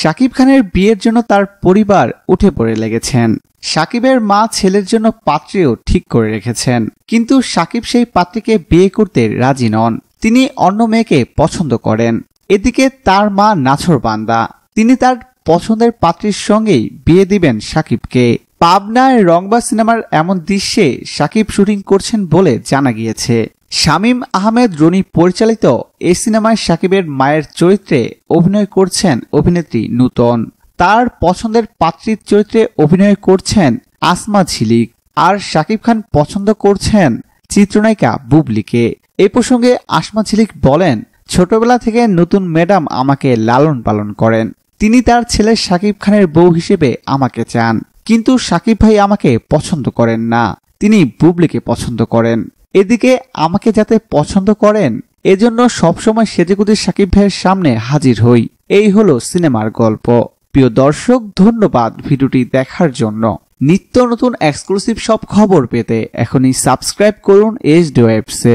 শাকিব খানের বিয়ের জন্য তার পরিবার উঠে পড়ে লেগেছেন। সাকিবের মা ছেলের জন্য পাত্রেও ঠিক করে রেখেছেন। কিন্তু সাকিব সেই পাত্রীকে বিয়ে করতে রাজি নন। তিনি অন্য মেয়েকে পছন্দ করেন। এদিকে তার মা নাছর বান্দা। তিনি তার পছন্দের পাত্রীর সঙ্গেই বিয়ে দিবেন সাকিবকে পাবনায় রংবা সিনেমার এমন দৃশ্যে সাকিব শুটিং করছেন বলে জানা গিয়েছে। শামীম আহমেদ রনি পরিচালিত এই সিনেমায় সাকিবের মায়ের চরিত্রে অভিনয় করছেন অভিনেত্রী নূতন। তার পছন্দের পাত্রীর চরিত্রে অভিনয় করছেন আসমা ঝিলিক। আর শাকিব খান পছন্দ করছেন চিত্রনায়িকা বুবলিকে। এ প্রসঙ্গে আসমা ঝিলিক বলেন, ছোটবেলা থেকে নতুন ম্যাডাম আমাকে লালন পালন করেন। তিনি তার ছেলে শাকিব খানের বউ হিসেবে আমাকে চান। কিন্তু শাকিব ভাই আমাকে পছন্দ করেন না। তিনি বুবলিকে পছন্দ করেন। এদিকে আমাকে যাতে পছন্দ করেন, এজন্য সবসময় সেজেগুজে সাকিব ভাইয়ের সামনে হাজির হই। এই হল সিনেমার গল্প। প্রিয় দর্শক, ধন্যবাদ ভিডিওটি দেখার জন্য। নিত্য নতুন এক্সক্লুসিভ সব খবর পেতে এখনই সাবস্ক্রাইব করুন এইচ ডি ওয়েবসে